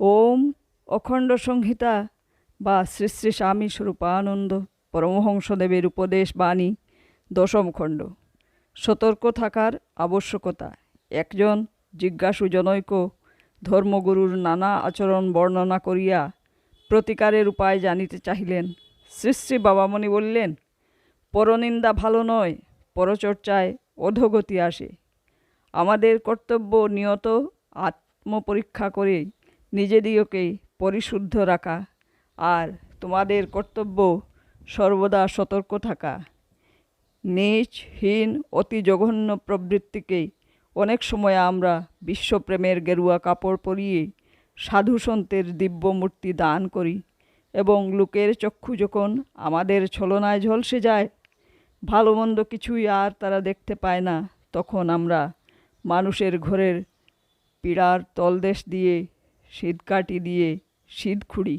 ওম অখণ্ড সংহিতা বা শ্রী শ্রী স্বামী স্বরূপানন্দ পরমহংসদেবের উপদেশ বাণী, দশম খণ্ড। সতর্ক থাকার আবশ্যকতা। একজন জিজ্ঞাসু জনৈক ধর্মগুরুর নানা আচরণ বর্ণনা করিয়া প্রতিকারের উপায় জানিতে চাহিলেন। শ্রী শ্রী বাবামণি বললেন, পরনিন্দা ভালো নয়, পরচর্চায় অধোগতি আসে। আমাদের কর্তব্য নিয়ত আত্মপরীক্ষা করে নিজেদিগকে পরিশুদ্ধ রাখা, আর তোমাদের কর্তব্য সর্বদা সতর্ক থাকা। নীচ হীন অতি জঘন্য প্রবৃত্তিকে অনেক সময় আমরা বিশ্বপ্রেমের গেরুয়া কাপড় পরিয়ে সাধু সন্তের দিব্য মূর্তি দান করি এবং লোকের চক্ষু যখন আমাদের ছলনায় ঝলসে যায়, ভালো মন্দ কিছুই আর তারা দেখতে পায় না, তখন আমরা মানুষের ঘরের পীড়ার তলদেশ দিয়ে শীতকাঠি দিয়ে শীত খুঁড়ি।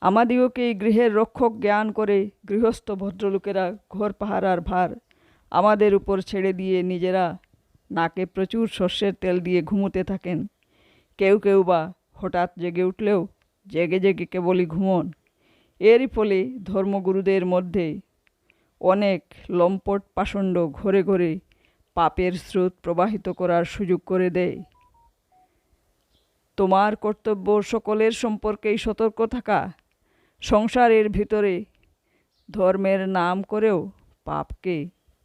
আমাদিগকে গৃহের রক্ষক জ্ঞান করে গৃহস্থ ভদ্রলোকেরা ঘর পাহারার ভার আমাদের উপর ছেড়ে দিয়ে নিজেরা নাকে প্রচুর সর্ষের তেল দিয়ে ঘুমোতে থাকেন। কেউ কেউ বা হঠাৎ জেগে উঠলেও জেগে জেগে কেবলই ঘুমন। এরই ফলে ধর্মগুরুদের মধ্যে অনেক লম্পট পাষণ্ড ঘরে ঘরে পাপের স্রোত প্রবাহিত করার সুযোগ করে দেয়। তোমার কর্তব্য সকলের সম্পর্কেই সতর্ক থাকা। সংসারের ভিতরে ধর্মের নাম করেও পাপকে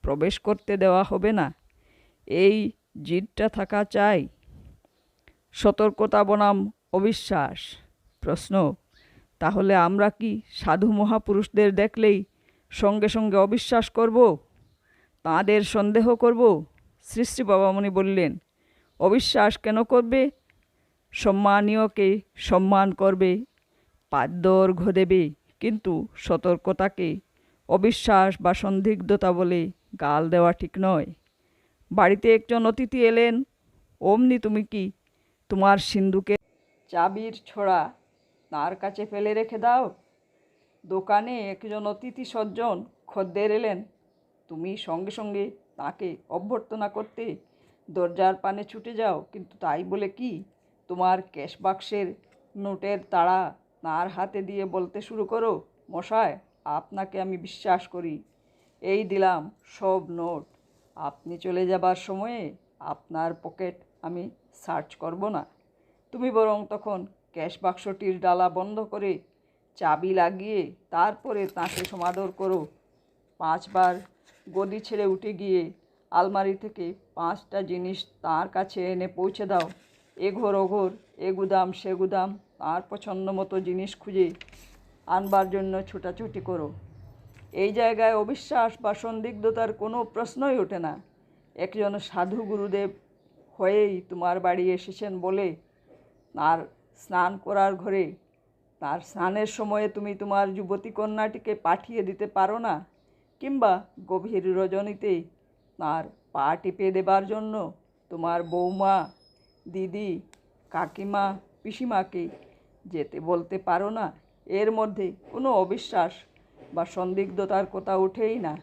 প্রবেশ করতে দেওয়া হবে না। এই জিদটা থাকা চাই। সতর্কতা বনাম অবিশ্বাস। প্রশ্ন, তাহলে আমরা কি সাধু মহাপুরুষদের দেখলেই সঙ্গে সঙ্গে অবিশ্বাস করব? তাঁদের সন্দেহ করব? শ্রী বাবামণি বললেন, অবিশ্বাস কেন করবে? সম্মানীয়কে সম্মান করবে পাদ্য অর্ঘ্য দেবে কিন্তু সতর্কতাকে অবিশ্বাস বা সন্দিগ্ধতা বলে গাল দেওয়া ঠিক নয়। বাড়িতে একজন অতিথি এলেন, অমনি তুমি কি তোমার সিন্ধুকে চাবির ছড়া তার কাছে ফেলে রেখে দাও? দোকানে একজন অতিথি সজ্জন খদ্দের এলেন, তুমি সঙ্গে সঙ্গে তাকে অভ্যর্থনা করতে দরজার পানে ছুটে যাও, কিন্তু তাই বলে কি তোমার ক্যাশ বাক্সের নোটের তাড়া তার হাতে দিয়ে বলতে শুরু করো, মশায়, আপনাকে আমি বিশ্বাস করি। এই দিলাম সব নোট। আপনি চলে যাবার সময়ে আপনার পকেট আমি সার্চ করব না। তুমি বরং তখন ক্যাশ বাক্সটির ডালা বন্ধ করে চাবি লাগিয়ে তারপরে তাঁকে সমাদর করো। পাঁচবার গদি ছেড়ে উঠে গিয়ে আলমারি থেকে পাঁচটা জিনিস তার কাছে এনে পৌঁছে দাও। এ ঘর ও ঘর এ গুদাম সে গুদাম তার পছন্দ মতো জিনিস খুঁজে আনবার জন্য ছোটাছুটি করো। এই জায়গায় অবিশ্বাস বা সন্দিগ্ধতার কোনো প্রশ্নই ওঠে না। একজন সাধু গুরুদেব হয়েই তোমার বাড়ি এসেছেন বলে তার স্নান করার ঘরে, তার স্নানের সময়ে তুমি তোমার যুবতী কন্যাটিকে পাঠিয়ে দিতে পারো না, কিংবা গভীর রজনীতে তার পা টিপে দেবার জন্য তোমার বৌমা দিদি, কাকিমা, পিসিমাকে যেতে বলতে পারো না, এর মধ্যে কোনো অবিশ্বাস বা সন্দিগ্ধতার কথা ওঠেই না।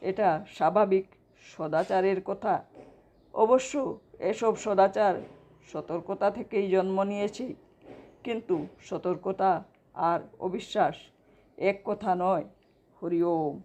এটা স্বাভাবিক সদাচারের কথা। অবশ্য এসব সদাচার সতর্কতা থেকেই জন্ম নিয়েছে। কিন্তু সতর্কতা আর অবিশ্বাস এক কথা নয়। হরি ওম।